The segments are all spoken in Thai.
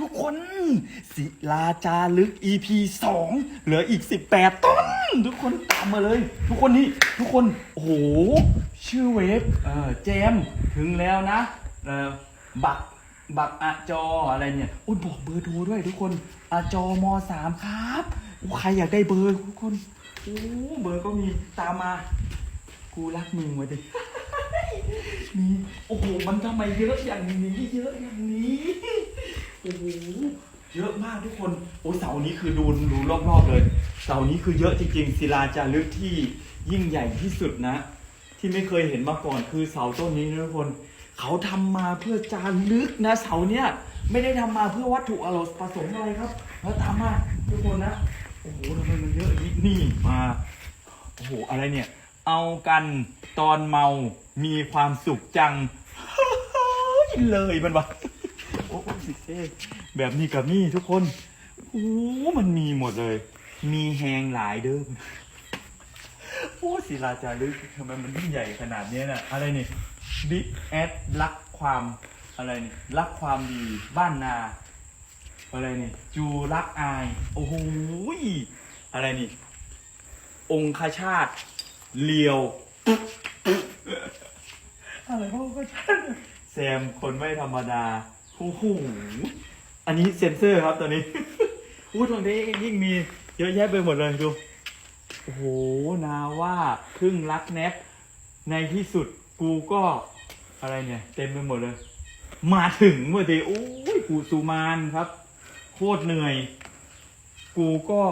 ทุกคนศิลาจารึก EP 2 เหลืออีก 18 ต้น ทุกคนตามมาเลย ทุกคนนี่ ทุกคน โอ้โห ชื่อเว็บเออแจม ถึงแล้วนะเออบัก บักอะจออะไรเนี่ยโอ้ยบอกเบอร์โทรด้วยทุกคนอะจอมสามครับใครอยากได้เบอร์ทุกคนโอ้เบอร์ก็มีตามมา กูรักมึงมาดิมีโอ้โห มันทำไมเยอะอย่างนี้เยอะอย่างนี้ โอ้โหเยอะมากทุกคนโอ้เสานี้คือดูดูรอบๆเลย เสานี้คือเยอะจริงๆศิลาจารึกที่ยิ่งใหญ่ที่สุดนะ ที่ไม่เคยเห็นมาก่อนคือเสาต้นนี้นะทุกคน เขาทำมาเพื่อจารึกนะ เสาเนี้ยไม่ได้ทำมาเพื่อวัตถุอารมณ์ประสงค์อะไรครับ แล้วตามมาทุกคนนะโอ้โหทำไมมันเยอะอย่างนี้นี่มาโอ้โหอะไรเนี่ย เอากันตอนเมามีความสุขจัง เลยมันวะ เท่แบบนี้กับนี่ทุกคนโอ้มันมีหมดเลย มีแหงหลายเด้อโอ้ศิลาจารึกทำไมมันยิ่งใหญ่ขนาดนี้น่ะ อะไรนี่บิ๊กแอดรักความอะไรนี่รักความดีบ้านนา อะไรนี่จูรักอาย โอ้โหอะไรนี่ องคชาตเลียวอะไรพวกก็ชาติแซมคนไม่ธรรมดา โอ้โหอันนี้เซ็นเซอร์ครับตอนนี้ อู้ตรงนี้ยิ่งมีเยอะแยะไปหมดเลยดู โอ้โห นาว่าครึ่งรักแนบในที่สุดกูก็อะไรเนี่ย เต็มไปหมดเลย มาถึงเมื่อดีโอ้ยกูซูมานครับ โคตรเหนื่อย กูก็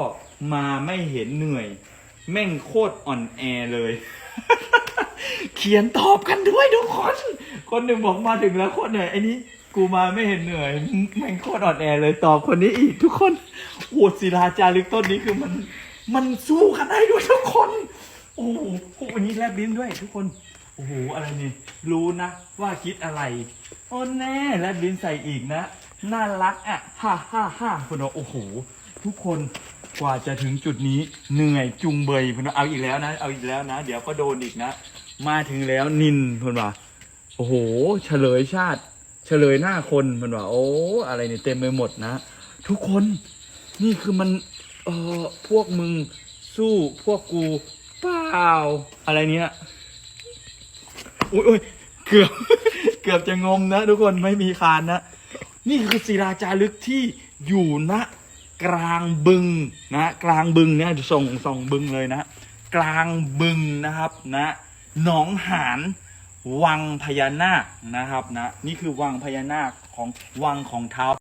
มาไม่เห็นเหนื่อย แม่งโคตรอ่อนแอเลย เขียนตอบกันด้วยทุกคน คนหนึ่งบอกมาถึงแล้วโคตรเหนื่อยไอ้นี้ กูมาไม่เห็นเหนื่อยแม่งโคตรอ่อนแอเลยตอบคนนี้อีก ทุกคนโอ้ศิลาจารึกต้นนี้คือมัน มันสู้กันได้ด้วยทุกคน โอ้โหวันนี้แลบลิ้นด้วย ทุกคน โอ้โหอะไรนี่ รู้นะ ว่าคิดอะไรโอ้แน่แลบลิ้นใส่อีกนะ น่ารักอะฮ่าฮ่าฮ่าคนบอกโอ้โห ทุกคนกว่าจะถึงจุดนี้เหนื่อยจุงเบยพนว่าเอาอีกแล้วนะ เอาอีกแล้วนะ เดี๋ยวก็โดนอีกนะ มาถึงแล้วนินพนว่าโอ้โห เฉลยชาติ เฉลยหน้าคนเพนว่าโอ้อะไรเนี่ยเต็มไปหมดนะ ทุกคนนี่คือมันเออพวกมึงสู้พวกกูเปล่าอะไรเนี้ยอุ้ยอยเกือบ เกือบจะงมนะ ทุกคนไม่มีคานนะ นี่คือศิลาจารึกที่อยู่ณกลางบึงนะกลางบึงเนี่ยส่งส่งบึงเลยนะ กลางบึงนะครับนะหนองหาน วังพญานาคนะครับนะนี่คือวังพญานาคของวังของเท้า